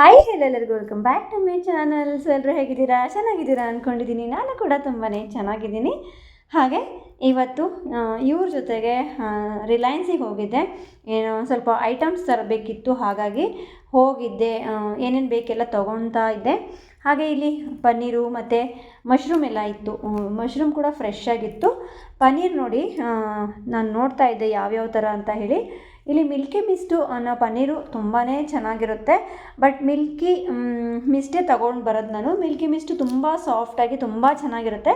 Hi ಎಲ್ಲರಿಗೂ welcome back to my channel so ಎಲ್ಲರೂ ಹೇಗಿದ್ದೀರಾ? ಚೆನ್ನಾಗಿದ್ದೀರಾ ಅಂದ್ಕೊಂಡಿದ್ದೀನಿ ನಾನು ಕೂಡ ತುಂಬಾ ಚೆನ್ನಾಗಿದ್ದೀನಿ. ಹಾಗೆ ಇವತ್ತು ಇವ್ರ ಜೊತೆಗೆ ರಿಲಯನ್ಸಿಗೆ ಹೋಗಿದ್ದೆ. ಏನೋ ಸ್ವಲ್ಪ ಐಟಮ್ಸ್ ತರಬೇಕಿತ್ತು. ಹಾಗಾಗಿ ಹೋಗಿದ್ದೆ. ಏನೇನು ಬೇಕೆಲ್ಲ ತೊಗೊಳ್ತಾ ಇದ್ದೆ. ಹಾಗೆ ಇಲ್ಲಿ ಪನ್ನೀರು ಮತ್ತು ಮಶ್ರೂಮ್ ಎಲ್ಲ ಇತ್ತು. ಮಶ್ರೂಮ್ ಕೂಡ ಫ್ರೆಶ್ ಆಗಿತ್ತು. ಪನ್ನೀರ್ ನೋಡಿ ನಾನು ನೋಡ್ತಾ ಇದ್ದೆ ಯಾವ್ಯಾವ ಥರ ಅಂತ ಹೇಳಿ. ಇಲ್ಲಿ ಮಿಲ್ಕಿ ಮಿಸ್ಟು ಅನ್ನೋ ಪನ್ನೀರು ತುಂಬಾ ಚೆನ್ನಾಗಿರುತ್ತೆ. ಬಟ್ ಮಿಲ್ಕಿ ಮಿಸ್ಟೇ ತೊಗೊಂಡು ಬರೋದು ನಾನು. ಮಿಲ್ಕಿ ಮಿಸ್ಟು ತುಂಬ ಸಾಫ್ಟಾಗಿ ತುಂಬ ಚೆನ್ನಾಗಿರುತ್ತೆ.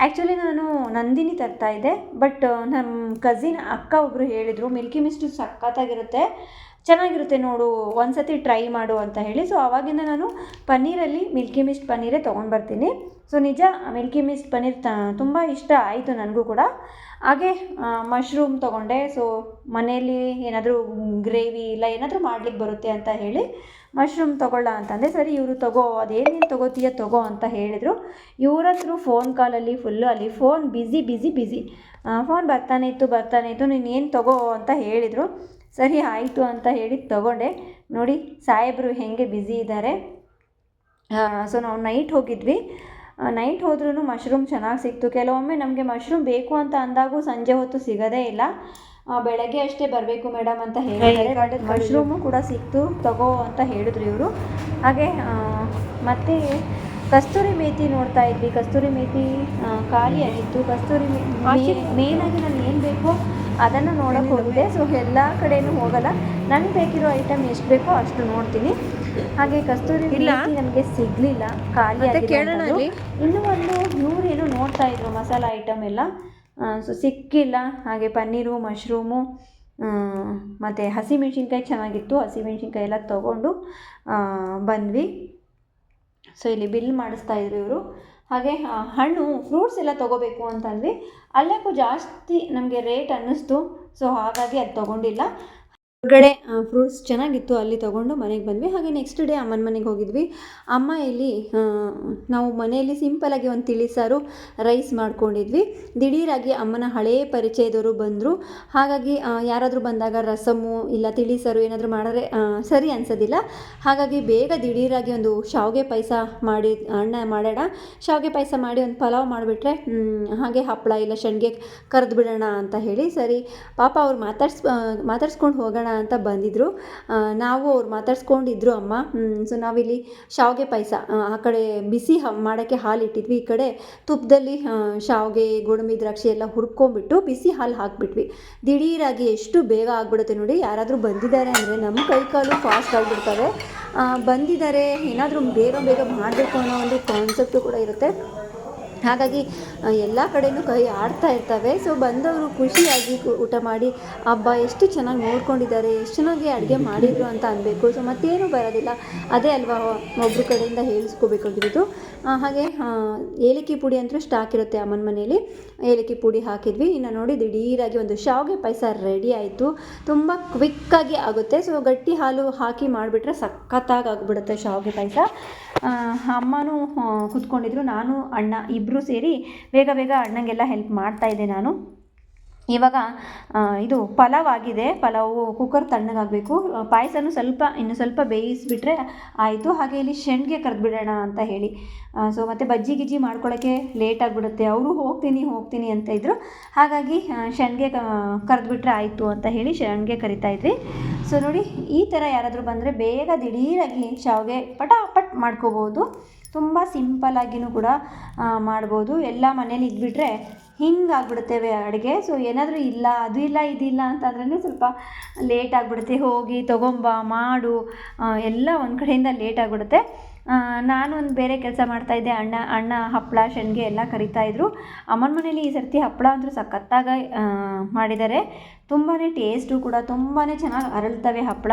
ಆ್ಯಕ್ಚುಲಿ ನಾನು ನಂದಿನಿ ತರ್ತಾ ಇದ್ದೆ. ಬಟ್ ನಮ್ಮ ಕಝಿನ್ ಅಕ್ಕ ಒಬ್ಬರು ಹೇಳಿದರು, ಮಿಲ್ಕಿ ಮಿಸ್ಟು ಸಖತ್ತಾಗಿರುತ್ತೆ. ಚೆನ್ನಾಗಿರುತ್ತೆ ನೋಡು, ಒಂದ್ಸತಿ ಟ್ರೈ ಮಾಡು ಅಂತ ಹೇಳಿ. ಸೊ ಆವಾಗಿಂದ ನಾನು ಪನ್ನೀರಲ್ಲಿ ಮಿಲ್ಕಿ ಮಿಸ್ಟ್ ಪನ್ನೀರೇ ತೊಗೊಂಡು ಬರ್ತೀನಿ ಸೊ ನಿಜ ಮಿಲ್ಕಿ ಮಿಸ್ಟ್ ಪನ್ನೀರ್ ತ, ತುಂಬ ಇಷ್ಟ ಆಯಿತು ನನಗೂ ಕೂಡ. ಹಾಗೆ ಮಶ್ರೂಮ್ ತೊಗೊಂಡೆ. ಸೊ ಮನೆಯಲ್ಲಿ ಏನಾದರೂ ಗ್ರೇವಿ ಇಲ್ಲ, ಏನಾದರೂ ಮಾಡ್ಲಿಕ್ಕೆ ಬರುತ್ತೆ ಅಂತ ಹೇಳಿ ಮಶ್ರೂಮ್ ತೊಗೊಳ್ಳ ಅಂತಂದರೆ ಸರಿ, ಇವರು ತಗೋ ಅದೇನೇನು ತೊಗೋತೀಯ ತಗೋ ಅಂತ ಹೇಳಿದರು. ಇವ್ರ ಹತ್ರ ಫೋನ್ ಕಾಲಲ್ಲಿ ಫುಲ್ಲು ಅಲ್ಲಿ phone busy busy busy phone ಬರ್ತಾನೆ ಇತ್ತು ಬರ್ತಾನೆ ಇತ್ತು, ನೀನು ಏನು ತಗೋ ಅಂತ ಹೇಳಿದರು. ಸರಿ ಆಯಿತು ಅಂತ ಹೇಳಿ ತಗೊಂಡೆ. ನೋಡಿ ಸಾಹೇಬರು ಹೆಂಗೆ ಬ್ಯುಸಿ ಇದ್ದಾರೆ ಸೊ ನಾವು ನೈಟ್ ಹೋಗಿದ್ವಿ. ನೈಟ್ ಹೋದ್ರೂ ಮಶ್ರೂಮ್ ಚೆನ್ನಾಗಿ ಸಿಕ್ತು. ಕೆಲವೊಮ್ಮೆ ನಮಗೆ ಮಶ್ರೂಮ್ ಬೇಕು ಅಂತ ಅಂದಾಗೂ ಸಂಜೆ ಹೊತ್ತು ಸಿಗೋದೇ ಇಲ್ಲ. ಬೆಳಗ್ಗೆ ಅಷ್ಟೇ ಬರಬೇಕು ಮೇಡಮ್ ಅಂತ ಹೇಳಿದ್ದಾರೆ. ಮಶ್ರೂಮು ಕೂಡ ಸಿಕ್ತು. ತಗೋ ಅಂತ ಹೇಳಿದ್ರು ಇವರು. ಹಾಗೆ ಮತ್ತು ಕಸ್ತೂರಿ ಮೇತಿ ನೋಡ್ತಾ ಇದ್ವಿ. ಕಸ್ತೂರಿ ಮೇಥಿ ಖಾಲಿಯಾಗಿತ್ತು ಕಸ್ತೂರಿ ಮೇನಾಗಿ ನಾನು ಏನು ಬೇಕೋ ಅದನ್ನು ನೋಡೋಕೆ ಹೋಗಿದೆ. ಸೊ ಎಲ್ಲ ಕಡೆಯೂ ಹೋಗಲ್ಲ. ನನಗೆ ಬೇಕಿರೋ ಐಟಮ್ ಎಷ್ಟು ಬೇಕೋ ಅಷ್ಟು ನೋಡ್ತೀನಿ. ಹಾಗೆ ಕಸ್ತೂರಿ ಇಲ್ಲ. ನಮಗೆ ಸಿಗಲಿಲ್ಲ. ಖಾಲಿ ಇನ್ನೂ ಒಂದು ಇವ್ರು ಏನೋ ನೋಡ್ತಾ ಇದ್ರು ಮಸಾಲ ಐಟಮ್ ಎಲ್ಲ. ಸೊ ಸಿಕ್ಕಿಲ್ಲ. ಹಾಗೆ ಪನ್ನೀರು ಮಶ್ರೂಮು ಮತ್ತು ಹಸಿಮೆಣ್ಸಿನ್ಕಾಯಿ ಚೆನ್ನಾಗಿತ್ತು. ಹಸಿಮೆಣ್ಸಿನ್ಕಾಯಿ ಎಲ್ಲ ತೊಗೊಂಡು ಬಂದ್ವಿ. ಸೊ ಇಲ್ಲಿ ಬಿಲ್ ಮಾಡಿಸ್ತಾ ಇದ್ರು ಇವರು. ಹಾಗೆ ಹಣ್ಣು ಫ್ರೂಟ್ಸ್ ಎಲ್ಲ ತೊಗೋಬೇಕು ಅಂತಂದ್ವಿ. ಅಲ್ಲಕ್ಕೂ ಜಾಸ್ತಿ ನಮಗೆ ರೇಟ್ ಅನ್ನಿಸ್ತು. ಸೊ ಹಾಗಾಗಿ ಅದು ತೊಗೊಂಡಿಲ್ಲ. ಹೊರಗಡೆ ಫ್ರೂಟ್ಸ್ ಚೆನ್ನಾಗಿತ್ತು, ಅಲ್ಲಿ ತೊಗೊಂಡು ಮನೆಗೆ ಬಂದ್ವಿ. ಹಾಗೆ ನೆಕ್ಸ್ಟ್ ಡೇ ಅಮ್ಮನ ಮನೆಗೆ ಹೋಗಿದ್ವಿ. ಅಮ್ಮ ಇಲ್ಲಿ ನಾವು ಮನೆಯಲ್ಲಿ ಸಿಂಪಲಾಗಿ ಒಂದು ತಿಳಿಸಾರು ರೈಸ್ ಮಾಡ್ಕೊಂಡಿದ್ವಿ. ದಿಢೀರಾಗಿ ಅಮ್ಮನ ಹಳೆಯ ಪರಿಚಯದವರು ಬಂದರು. ಹಾಗಾಗಿ ಯಾರಾದರೂ ಬಂದಾಗ ರಸಮು ಇಲ್ಲ ತಿಳಿಸಾರು ಏನಾದರೂ ಮಾಡಿದ್ರೆ ಸರಿ ಅನ್ಸೋದಿಲ್ಲ. ಹಾಗಾಗಿ ಬೇಗ ದಿಢೀರಾಗಿ ಒಂದು ಶಾವಿಗೆ ಪಾಯಸ ಮಾಡಿ ಅಣ್ಣ ಮಾಡೋಣ ಶಾವಿಗೆ ಪಾಯಸ ಮಾಡಿ ಒಂದು ಪಲಾವ್ ಮಾಡಿಬಿಟ್ರೆ ಹಾಗೆ ಹಪ್ಪಳ ಇಲ್ಲ ಶಣ್ಗೆ ಕರೆದು ಬಿಡೋಣ ಅಂತ ಹೇಳಿ ಸರಿ. ಪಾಪ ಅವ್ರು ಮಾತಾಡ್ಸ್ ಮಾತಾಡ್ಸ್ಕೊಂಡು ಹೋಗೋಣ ಅಂತ ಬಂದಿದ್ದರು ನಾವು ಅವ್ರು ಮಾತಾಡ್ಸ್ಕೊಂಡಿದ್ರು ಅಮ್ಮ. ಸೊ ನಾವಿಲ್ಲಿ ಶಾವಿಗೆ ಪಾಯಸ, ಆ ಕಡೆ ಬಿಸಿ ಮಾಡೋಕ್ಕೆ ಹಾಲು ಇಟ್ಟಿದ್ವಿ. ಈ ಕಡೆ ತುಪ್ಪದಲ್ಲಿ ಶಾವಿಗೆ, ಗೋಡಂಬಿ, ದ್ರಾಕ್ಷಿ ಎಲ್ಲ ಹುರ್ಕೊಂಬಿಟ್ಟು ಬಿಸಿ ಹಾಲು ಹಾಕಿಬಿಟ್ವಿ. ದಿಢೀರಾಗಿ ಎಷ್ಟು ಬೇಗ ಆಗಿಬಿಡುತ್ತೆ ನೋಡಿ, ಯಾರಾದರೂ ಬಂದಿದ್ದಾರೆ ಅಂದರೆ ನಮ್ಮ ಕೈ ಕಾಲು ಫಾಸ್ಟ್ ಆಗಿಬಿಡ್ತವೆ. ಬಂದಿದ್ದಾರೆ, ಏನಾದರೂ ಬೇಗ ಬೇಗ ಮಾಡಬೇಕು ಅನ್ನೋ ಒಂದು ಕಾನ್ಸೆಪ್ಟು ಕೂಡ ಇರುತ್ತೆ. ಹಾಗಾಗಿ ಎಲ್ಲ ಕಡೆಯೂ ಕೈ ಆಡ್ತಾ ಇರ್ತವೆ. ಸೊ ಬಂದವರು ಖುಷಿಯಾಗಿ ಊಟ ಮಾಡಿ ಹಬ್ಬ ಎಷ್ಟು ಚೆನ್ನಾಗಿ ನೋಡ್ಕೊಂಡಿದ್ದಾರೆ, ಎಷ್ಟು ಚೆನ್ನಾಗಿ ಅಡುಗೆ ಮಾಡಿದರು ಅಂತ ಅನ್ಬೇಕು. ಸೊ ಮತ್ತೇನು ಬರೋದಿಲ್ಲ. ಅದೇ ಅಲ್ವಾ ಒಬ್ಬರು ಕಡೆಯಿಂದ ಹೇಳಿಸ್ಕೋಬೇಕಾಗಿರೋದು ಹಾಗೆ ಏಲಕ್ಕಿ ಪುಡಿ ಅಂತೂ ಸ್ಟಾಕ್ ಇರುತ್ತೆ ಅಮ್ಮನ ಮನೆಯಲ್ಲಿ. ಏಲಕ್ಕಿ ಪುಡಿ ಹಾಕಿದ್ವಿ. ಇನ್ನು ನೋಡಿ, ದಿಢೀರಾಗಿ ಒಂದು ಶಾವಿಗೆ ಪಾಯಸ ರೆಡಿ ಆಯಿತು. ತುಂಬ ಕ್ವಿಕ್ಕಾಗಿ ಆಗುತ್ತೆ. ಸೊ ಗಟ್ಟಿ ಹಾಲು ಹಾಕಿ ಮಾಡಿಬಿಟ್ರೆ ಸಖತ್ತಾಗಿ ಆಗಿಬಿಡುತ್ತೆ ಶಾವಿಗೆ ಪಾಯಸ. ಅಮ್ಮನೂ ಕುತ್ಕೊಂಡಿದ್ರು. ನಾನು, ಅಣ್ಣ ಇಬ್ಬರೂ ಸೇರಿ ಬೇಗ ಬೇಗ ಅಣ್ಣಂಗೆಲ್ಲ ಹೆಲ್ಪ್ ಮಾಡ್ತಾಯಿದ್ದೆ ನಾನು. ಇವಾಗ ಇದು ಪಲಾವ್ ಆಗಿದೆ. ಪಲಾವು ಕುಕ್ಕರ್ ತಣ್ಣಗಾಗಬೇಕು. ಪಾಯಸನೂ ಸ್ವಲ್ಪ, ಇನ್ನು ಸ್ವಲ್ಪ ಬೇಯಿಸಿಬಿಟ್ರೆ ಆಯಿತು. ಹಾಗೆ ಇಲ್ಲಿ ಶೆಣ್ಗೆ ಕರೆದ್ಬಿಡೋಣ ಅಂತ ಹೇಳಿ. ಸೊ ಮತ್ತು ಬಜ್ಜಿ ಗಿಜ್ಜಿ ಮಾಡ್ಕೊಳ್ಳೋಕ್ಕೆ ಲೇಟ್ ಆಗಿಬಿಡುತ್ತೆ. ಅವರು ಹೋಗ್ತೀನಿ ಹೋಗ್ತೀನಿ ಅಂತ ಇದ್ದರು ಹಾಗಾಗಿ ಶೆಣ್ಗೆ ಕರೆದ್ಬಿಟ್ರೆ ಆಯಿತು ಅಂತ ಹೇಳಿ ಶೆಣ್ಗೆ ಕರಿತಾಯಿದ್ವಿ ಸೊ ನೋಡಿ, ಈ ಥರ ಯಾರಾದರೂ ಬಂದರೆ ಬೇಗ ದಿಢೀರಾಗಿ ಶಾವಿಗೆ ಪಟಾಪಟ್ ಮಾಡ್ಕೋಬೋದು. ತುಂಬ ಸಿಂಪಲ್ಲಾಗಿಯೂ ಕೂಡ ಮಾಡ್ಬೋದು. ಎಲ್ಲ ಮನೇಲಿ ಇದ್ಬಿಟ್ರೆ ಹಿಂಗೆ ಆಗ್ಬಿಡುತ್ತೇವೆ ಅಡುಗೆ. ಸೊ ಏನಾದರೂ ಇಲ್ಲ, ಅದು ಇಲ್ಲ ಇದಿಲ್ಲ ಅಂತಂದ್ರೇ ಸ್ವಲ್ಪ ಲೇಟ್ ಆಗಿಬಿಡುತ್ತೆ. ಹೋಗಿ ತೊಗೊಂಬ, ಮಾಡು. ಎಲ್ಲ ಒಂದು ಕಡೆಯಿಂದ ಲೇಟ್ ಆಗಿಬಿಡುತ್ತೆ. ನಾನು ಒಂದು ಬೇರೆ ಕೆಲಸ ಮಾಡ್ತಾಯಿದ್ದೆ ಅಣ್ಣ ಅಣ್ಣ ಹಪ್ಪಳ ಶೆಣ್ಗೆ ಎಲ್ಲ ಕರಿತಾಯಿದ್ರು ಅಮ್ಮನ ಮನೇಲಿ ಈ ಸರ್ತಿ ಹಪ್ಪಳ ಅಂತೂ ಸಖತ್ತಾಗ ಮಾಡಿದ್ದಾರೆ ತುಂಬಾ ಟೇಸ್ಟು ಕೂಡ ತುಂಬಾ ಚೆನ್ನಾಗಿ ಅರಳ್ತವೆ ಹಪ್ಪಳ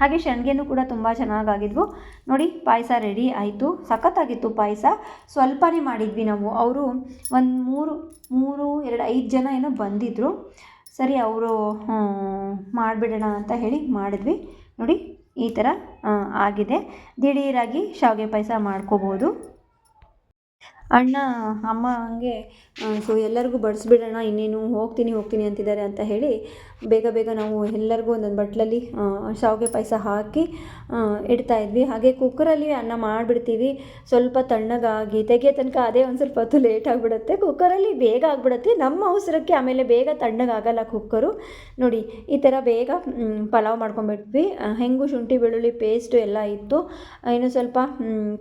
ಹಾಗೆ ಶೆಣ್ಗೆನೂ ಕೂಡ ತುಂಬ ಚೆನ್ನಾಗಾಗಿದ್ವು ನೋಡಿ, ಪಾಯಸ ರೆಡಿ ಆಯಿತು. ಸಖತ್ತಾಗಿತ್ತು ಪಾಯಸ. ಸ್ವಲ್ಪನೇ ಮಾಡಿದ್ವಿ ನಾವು. ಅವರು ಒಂದು ಮೂರು ಮೂರು, ಎರಡು, ಐದು ಜನ ಏನೋ ಬಂದಿದ್ದರು ಸರಿ, ಅವರು ಮಾಡಿಬಿಡೋಣ ಅಂತ ಹೇಳಿ ಮಾಡಿದ್ವಿ. ನೋಡಿ ಈ ಥರ ಆಗಿದೆ. ದಿಢೀರಾಗಿ ಶಾವಿಗೆ ಪಾಯಸ ಮಾಡ್ಕೋಬೋದು. ಅಣ್ಣ, ಅಮ್ಮ ಹಂಗೆ ಸೊ, ಎಲ್ಲರಿಗೂ ಬಡಿಸ್ಬಿಡೋಣ, ಇನ್ನೇನು ಹೋಗ್ತೀನಿ ಹೋಗ್ತೀನಿ ಅಂತಿದ್ದಾರೆ ಅಂತ ಹೇಳಿ ಬೇಗ ಬೇಗ ನಾವು ಎಲ್ಲರಿಗೂ ಒಂದೊಂದು ಬಟ್ಲಲ್ಲಿ ಶಾವಿಗೆ ಪಾಯಸ ಹಾಕಿ ಇಡ್ತಾ ಇದ್ವಿ. ಹಾಗೆ ಕುಕ್ಕರಲ್ಲಿ ಅನ್ನ ಮಾಡಿಬಿಡ್ತೀವಿ. ಸ್ವಲ್ಪ ತಣ್ಣಗಾಗಿ, ತೆಗೆಯೋ ತನಕ ಅದೇ ಒಂದು ಸ್ವಲ್ಪ ಹೊತ್ತು ಲೇಟ್ ಆಗಿಬಿಡುತ್ತೆ. ಕುಕ್ಕರಲ್ಲಿ ಬೇಗ ಆಗಿಬಿಡುತ್ತೆ. ನಮ್ಮ ಅವಸರಕ್ಕೆ ಆಮೇಲೆ ಬೇಗ ತಣ್ಣಗಾಗಲ್ಲ ಕುಕ್ಕರು ನೋಡಿ, ಈ ಥರ ಬೇಗ ಪಲಾವ್ ಮಾಡ್ಕೊಂಬಿಟ್ವಿ ಹೆಂಗು, ಶುಂಠಿ, ಬೆಳ್ಳುಳ್ಳಿ ಪೇಸ್ಟು ಎಲ್ಲ ಇತ್ತು. ಇನ್ನು ಸ್ವಲ್ಪ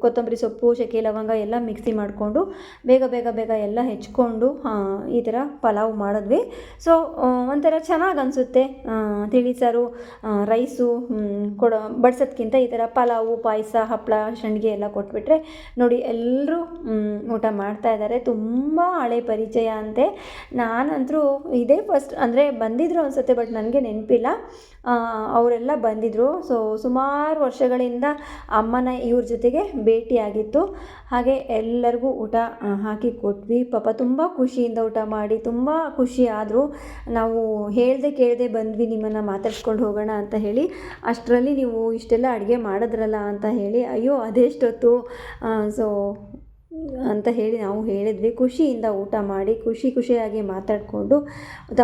ಕೊತ್ತಂಬರಿ ಸೊಪ್ಪು, ಶೆಕೆ, ಲವಂಗ ಎಲ್ಲ ಮಿಕ್ಸಿ ಮಾಡಿಕೊಂಡು ಬೇಗ ಬೇಗ ಬೇಗ ಎಲ್ಲ ಹೆಚ್ಕೊಂಡು ಈ ಥರ ಪಲಾವ್ ಮಾಡಿದ್ವಿ. ಸೊ ಒಂಥರ ಚೆನ್ನಾಗಿ ಅನಿಸುತ್ತೆ. ತಿಳಿಸಾರು ರೈಸು ಕೊಡೋ, ಬಡ್ಸೋದ್ಕಿಂತ ಈ ಥರ ಪಲಾವು, ಪಾಯಸ ಹಪ್ಪಳ ಸಂಡಿಗೆ ಎಲ್ಲ ಕೊಟ್ಬಿಟ್ರೆ ನೋಡಿ ಎಲ್ಲರೂ ಊಟ ಮಾಡ್ತಾ ಇದ್ದಾರೆ. ತುಂಬ ಹಳೆ ಪರಿಚಯ ಅಂತೆ. ನಾನಂತರೂ ಇದೇ ಫಸ್ಟ್, ಅಂದರೆ ಬಂದಿದ್ರು ಅನಿಸುತ್ತೆ, ಬಟ್ ನನಗೆ ನೆನಪಿಲ್ಲ. ಅವರೆಲ್ಲ ಬಂದಿದ್ದರು ಸೊ ಸುಮಾರು ವರ್ಷಗಳಿಂದ ಅಮ್ಮನ ಇವ್ರ ಜೊತೆಗೆ ಭೇಟಿಯಾಗಿತ್ತು. ಹಾಗೆ ಎಲ್ಲರಿಗೂ ಊಟ ಹಾಕಿ ಕೊಟ್ವಿ. ಪಾಪ ತುಂಬ ಖುಷಿಯಿಂದ ಊಟ ಮಾಡಿ, ತುಂಬ ಖುಷಿ ಆದರೂ ನಾವು ಹೇಳ್ದೆ ಕೇಳದೆ ಬಂದ್ವಿ, ನಿಮ್ಮನ್ನು ಮಾತಾಡ್ಸ್ಕೊಂಡು ಹೋಗೋಣ ಅಂತ ಹೇಳಿ. ಅಷ್ಟರಲ್ಲಿ ನೀವು ಇಷ್ಟೆಲ್ಲ ಅಡುಗೆ ಮಾಡಿದ್ರಲ್ಲ ಅಂತ ಹೇಳಿ, ಅಯ್ಯೋ, ಅದೆಷ್ಟೊತ್ತು? ಸೊ ಅಂತ ಹೇಳಿ ನಾವು ಹೇಳಿದ್ವಿ. ಖುಷಿಯಿಂದ ಊಟ ಮಾಡಿ, ಖುಷಿ ಖುಷಿಯಾಗಿ ಮಾತಾಡಿಕೊಂಡು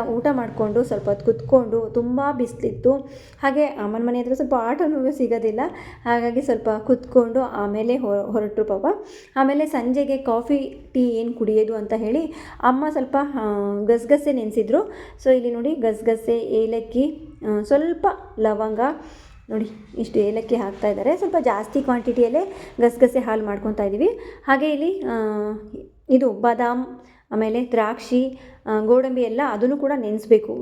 ಊಟ ಮಾಡಿಕೊಂಡು, ಸ್ವಲ್ಪ ಹೊತ್ತು ಕುತ್ಕೊಂಡು ತುಂಬ ಬಿಸಿಲಿತ್ತು. ಹಾಗೆ ಅಮ್ಮನ ಮನೆ ಹತ್ರ ಸ್ವಲ್ಪ ಆಟೋನೂ ಸಿಗೋದಿಲ್ಲ. ಹಾಗಾಗಿ ಸ್ವಲ್ಪ ಕುತ್ಕೊಂಡು ಆಮೇಲೆ ಹೊರಟರು ಪಾಪ. ಆಮೇಲೆ ಸಂಜೆಗೆ ಕಾಫಿ, ಟೀ ಏನು ಕುಡಿಯೋದು ಅಂತ ಹೇಳಿ ಅಮ್ಮ ಸ್ವಲ್ಪ ಗಸಗಸೆ ನೆನೆಸಿದ್ರು. ಸೊ, ಇಲ್ಲಿ ನೋಡಿ ಗಸಗಸೆ, ಏಲಕ್ಕಿ ಸ್ವಲ್ಪ ಲವಂಗ ನೋಡಿ, ಇಷ್ಟು ಏಲಕ್ಕಿ ಹಾಕ್ತಾ ಇದ್ದಾರೆ. ಸ್ವಲ್ಪ ಜಾಸ್ತಿ ಕ್ವಾಂಟಿಟಿಯಲ್ಲೇ ಗಸಗಸೆ ಹಾಲು ಮಾಡ್ಕೊತಾ ಇದ್ದೀವಿ ಹಾಗೆ ಇಲ್ಲಿ ಇದು ಬಾದಾಮ್, ಆಮೇಲೆ ದ್ರಾಕ್ಷಿ ಗೋಡಂಬಿ ಎಲ್ಲ ಅದನ್ನು ಕೂಡ ನೆನೆಸ್ಬೇಕು.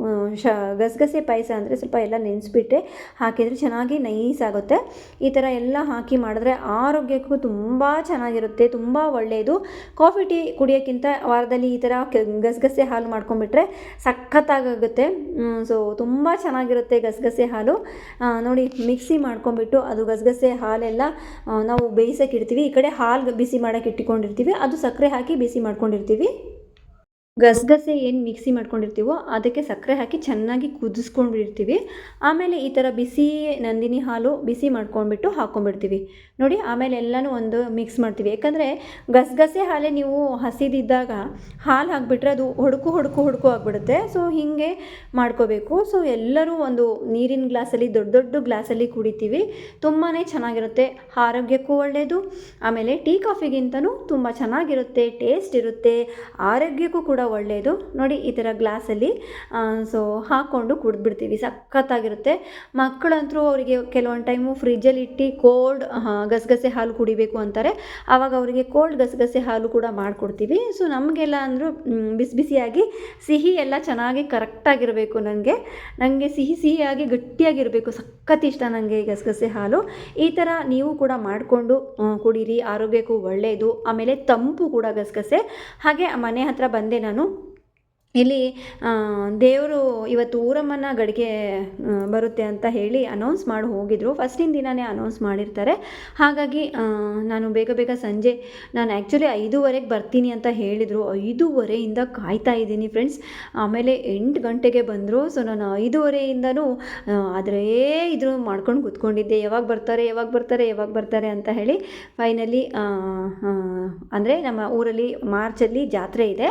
ಶ, ಗಸಗಸೆ ಪಾಯಸ ಅಂದರೆ ಸ್ವಲ್ಪ ಎಲ್ಲ ನೆನೆಸ್ಬಿಟ್ಟೆ, ಹಾಕಿದರೆ ಚೆನ್ನಾಗಿ ನೈಸ್ ಆಗುತ್ತೆ. ಈ ಥರ ಎಲ್ಲ ಹಾಕಿ ಮಾಡಿದ್ರೆ ಆರೋಗ್ಯಕ್ಕೂ ತುಂಬ ಚೆನ್ನಾಗಿರುತ್ತೆ, ತುಂಬ ಒಳ್ಳೆಯದು ಕಾಫಿ ಟೀ ಕುಡಿಯೋಕ್ಕಿಂತ ವಾರದಲ್ಲಿ ಈ ಥರ ಗಸಗಸೆ ಹಾಲು ಮಾಡ್ಕೊಂಬಿಟ್ರೆ ಸಖತ್ತಾಗುತ್ತೆ ಸೊ ತುಂಬ ಚೆನ್ನಾಗಿರುತ್ತೆ ಗಸಗಸೆ ಹಾಲು. ನೋಡಿ, ಮಿಕ್ಸಿ ಮಾಡ್ಕೊಂಬಿಟ್ಟು ಅದು ಗಸಗಸೆ ಹಾಲೆಲ್ಲ ನಾವು ಬೇಯಿಸೋಕೆ ಇಡ್ತೀವಿ. ಈ ಕಡೆ ಹಾಲು ಬಿಸಿ ಮಾಡೋಕ್ಕೆ ಇಟ್ಕೊಂಡಿರ್ತೀವಿ. ಅದು ಸಕ್ಕರೆ ಹಾಕಿ ಬಿಸಿ ಮಾಡ್ಕೊಂಡಿರ್ತೀವಿ. ಗಸಗಸೆ ಏನು ಮಿಕ್ಸಿ ಮಾಡ್ಕೊಂಡಿರ್ತೀವೋ ಅದಕ್ಕೆ ಸಕ್ಕರೆ ಹಾಕಿ ಚೆನ್ನಾಗಿ ಕುದಿಸ್ಕೊಂಡಿರ್ತೀವಿ. ಆಮೇಲೆ ಈ ಥರ ಬಿಸಿ ನಂದಿನಿ ಹಾಲು ಬಿಸಿ ಮಾಡ್ಕೊಂಡ್ಬಿಟ್ಟು ಹಾಕ್ಕೊಂಡ್ಬಿಡ್ತೀವಿ ನೋಡಿ, ಆಮೇಲೆ ಎಲ್ಲನೂ ಒಂದು ಮಿಕ್ಸ್ ಮಾಡ್ತೀವಿ. ಯಾಕಂದರೆ ಗಸಗಸೆ ಹಾಲೇ ನೀವು ಹಸಿದಿದ್ದಾಗ ಹಾಲು ಹಾಕಿಬಿಟ್ರೆ ಅದು ಹುಡುಕು ಹುಡುಕು ಹುಡುಕು ಆಗಿಬಿಡುತ್ತೆ. ಸೊ ಹೀಗೆ ಮಾಡ್ಕೋಬೇಕು. ಸೊ ಎಲ್ಲರೂ ಒಂದು ನೀರಿನ ಗ್ಲಾಸಲ್ಲಿ, ದೊಡ್ಡ ದೊಡ್ಡ ಗ್ಲಾಸಲ್ಲಿ ಕುಡಿತೀವಿ. ತುಂಬಾ ಚೆನ್ನಾಗಿರುತ್ತೆ. ಆರೋಗ್ಯಕ್ಕೂ ಒಳ್ಳೆಯದು ಆಮೇಲೆ ಟೀ ಕಾಫಿಗಿಂತನೂ ತುಂಬ ಚೆನ್ನಾಗಿರುತ್ತೆ. ಟೇಸ್ಟ್ ಇರುತ್ತೆ. ಆರೋಗ್ಯಕ್ಕೂ ಕೂಡ ಒಳ್ಳೆಯದು. ನೋಡಿ, ಈ ಥರ ಗ್ಲಾಸಲ್ಲಿ ಸೊ ಹಾಕ್ಕೊಂಡು ಕುಡಿದ್ಬಿಡ್ತೀವಿ. ಸಖತ್ತಾಗಿರುತ್ತೆ. ಮಕ್ಕಳಂತರೂ ಅವರಿಗೆ ಕೆಲವೊಂದು ಟೈಮು ಫ್ರಿಜ್ಜಲ್ಲಿ ಇಟ್ಟು ಕೋಲ್ಡ್ ಗಸಗಸೆ ಹಾಲು ಕುಡಿಬೇಕು ಅಂತಾರೆ. ಆವಾಗ ಅವರಿಗೆ ಕೋಲ್ಡ್ ಗಸಗಸೆ ಹಾಲು ಕೂಡ ಮಾಡಿಕೊಡ್ತೀವಿ. ಸೊ, ನಮಗೆಲ್ಲ ಅಂದರೂ ಬಿಸಿ ಬಿಸಿಯಾಗಿ ಸಿಹಿ ಎಲ್ಲ ಚೆನ್ನಾಗಿ ಕರೆಕ್ಟಾಗಿರಬೇಕು ನನಗೆ ನನಗೆ ಸಿಹಿ ಸಿಹಿಯಾಗಿ ಗಟ್ಟಿಯಾಗಿರಬೇಕು. ಸಖತ್ ಇಷ್ಟ ನನಗೆ ಗಸಗಸೆ ಹಾಲು. ಈ ಥರ ನೀವು ಕೂಡ ಮಾಡಿಕೊಂಡು ಕುಡೀರಿ. ಆರೋಗ್ಯಕ್ಕೂ ಒಳ್ಳೆಯದು ಆಮೇಲೆ ತಂಪು ಕೂಡ ಗಸಗಸೆ. ಹಾಗೆ ಮನೆ ಹತ್ರ ಬಂದೆ ನಾನು ನಾನು ಇಲ್ಲಿ ದೇವರು ಇವತ್ತು ಊರಮ್ಮನ ಗಡಿಗೆ ಬರುತ್ತೆ ಅಂತ ಹೇಳಿ ಅನೌನ್ಸ್ ಮಾಡಿ ಹೋಗಿದ್ರು. ಫಸ್ಟಿನ ದಿನವೇ ಅನೌನ್ಸ್ ಮಾಡಿರ್ತಾರೆ. ಹಾಗಾಗಿ ನಾನು ಬೇಗ ಬೇಗ ಸಂಜೆ, ನಾನು ಆ್ಯಕ್ಚುಲಿ ಐದೂವರೆಗೆ ಬರ್ತೀನಿ ಅಂತ ಹೇಳಿದರು. ಐದೂವರೆಯಿಂದ ಕಾಯ್ತಾ ಇದ್ದೀನಿ ಫ್ರೆಂಡ್ಸ್ ಆಮೇಲೆ ಎಂಟು ಗಂಟೆಗೆ ಬಂದರು. ಸೊ ನಾನು ಐದೂವರೆಯಿಂದನೂ ಆದರೆ ಇದ್ರು ಮಾಡ್ಕೊಂಡು ಕೂತ್ಕೊಂಡಿದ್ದೆ. ಯಾವಾಗ ಬರ್ತಾರೆ ಯಾವಾಗ ಬರ್ತಾರೆ ಯಾವಾಗ ಬರ್ತಾರೆ ಅಂತ ಹೇಳಿ ಫೈನಲಿ ಅಂದರೆ ನಮ್ಮ ಊರಲ್ಲಿ ಮಾರ್ಚಲ್ಲಿ ಜಾತ್ರೆ ಇದೆ.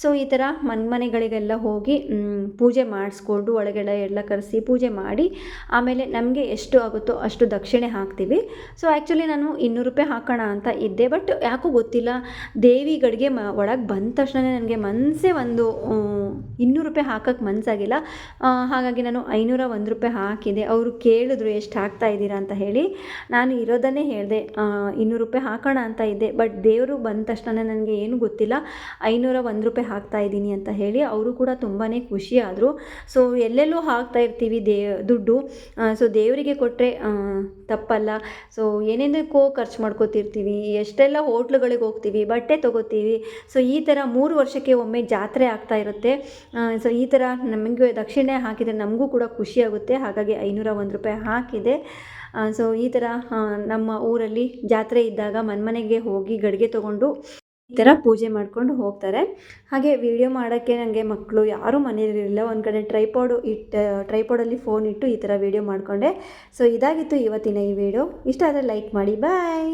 ಸೊ ಈ ಥರ ಮನೆ ಮನೆ ಮನೆಗಳಿಗೆಲ್ಲ ಹೋಗಿ ಪೂಜೆ ಮಾಡಿಸ್ಕೊಂಡು ಒಳಗಡೆ ಎಲ್ಲ ಕರೆಸಿ ಪೂಜೆ ಮಾಡಿ, ಆಮೇಲೆ ನಮಗೆ ಎಷ್ಟು ಆಗುತ್ತೋ ಅಷ್ಟು ದಕ್ಷಿಣೆ ಹಾಕ್ತೀವಿ. ಸೊ ಆ್ಯಕ್ಚುಲಿ ನಾನು ಇನ್ನೂರು ರೂಪಾಯಿ ಹಾಕೋಣ ಅಂತ ಇದ್ದೆ ಬಟ್ ಯಾಕೋ ಗೊತ್ತಿಲ್ಲ. ದೇವಿ ಗಡಿಗೆ ಮ, ಒಳಗೆ ಬಂದ ತಕ್ಷಣ ನನಗೆ ಮನಸ್ಸೇ ಒಂದು ಇನ್ನೂರು ರೂಪಾಯಿ ಹಾಕೋಕ್ಕೆ ಮನಸ್ಸಾಗಿಲ್ಲ ಹಾಗಾಗಿ ನಾನು ಐನೂರ ಒಂದು ರೂಪಾಯಿ ಹಾಕಿದೆ. ಅವರು ಕೇಳಿದ್ರು ಎಷ್ಟು ಹಾಕ್ತಾ ಇದ್ದೀರಾ ಅಂತ ಹೇಳಿ. ನಾನು ಇರೋದನ್ನೇ ಹೇಳಿದೆ ಇನ್ನೂರು ರೂಪಾಯಿ ಹಾಕೋಣ ಅಂತ ಇದ್ದೆ ಬಟ್ ದೇವರು ಬಂದ ತಕ್ಷಣ ನನಗೆ ಏನು ಗೊತ್ತಿಲ್ಲ. ಐನೂರ ಒಂದು ರೂಪಾಯಿ ಹಾಕ್ತಾ ಇದ್ದೀನಿ ಅಂತ ಹೇಳಿ. ಹೇಳಿ ಅವರು ಕೂಡ ತುಂಬಾ ಖುಷಿ ಆದರು ಸೊ ಎಲ್ಲೆಲ್ಲೂ ಹಾಕ್ತಾ ಇರ್ತೀವಿ ದೇ, ದುಡ್ಡು. ಸೊ ದೇವರಿಗೆ ಕೊಟ್ಟರೆ ತಪ್ಪಲ್ಲ. ಸೊ ಏನೇನಕ್ಕೋ ಖರ್ಚು ಮಾಡ್ಕೋತಿರ್ತೀವಿ. ಎಷ್ಟೆಲ್ಲ ಹೋಟ್ಲುಗಳಿಗೆ ಹೋಗ್ತೀವಿ, ಬಟ್ಟೆ ತೊಗೋತೀವಿ. ಸೊ ಈ ಥರ ಮೂರು ವರ್ಷಕ್ಕೆ ಒಮ್ಮೆ ಜಾತ್ರೆ ಆಗ್ತಾ ಇರುತ್ತೆ. ಸೊ ಈ ಥರ ನಮಗೆ ದಕ್ಷಿಣೆ ಹಾಕಿದರೆ ನಮಗೂ ಕೂಡ ಖುಷಿಯಾಗುತ್ತೆ ಹಾಗಾಗಿ ಐನೂರ ಒಂದು ರೂಪಾಯಿ ಹಾಕಿದೆ. ಸೊ ಈ ಥರ ನಮ್ಮ ಊರಲ್ಲಿ ಜಾತ್ರೆ ಇದ್ದಾಗ ಮನೆಗೆ ಹೋಗಿ ಗಡಿಗೆ ತೊಗೊಂಡು ಈ ಥರ ಪೂಜೆ ಮಾಡ್ಕೊಂಡು ಹೋಗ್ತಾರೆ. ಹಾಗೆ ವಿಡಿಯೋ ಮಾಡೋಕ್ಕೆ ನನಗೆ ಮಕ್ಕಳು ಯಾರೂ ಮನೆಯಲ್ಲಿರಲಿಲ್ಲ. ಒಂದು ಕಡೆ ಟ್ರೈಪಾಡು ಇಟ್ಟು ಟ್ರೈಪಾಡಲ್ಲಿ ಫೋನ್ ಇಟ್ಟು ಈ ಥರ ವೀಡಿಯೋ ಮಾಡಿಕೊಂಡೆ. ಸೊ ಇದಾಗಿತ್ತು ಇವತ್ತಿನ ಈ ವಿಡಿಯೋ ಇಷ್ಟ ಆದರೆ ಲೈಕ್ ಮಾಡಿ. ಬಾಯ್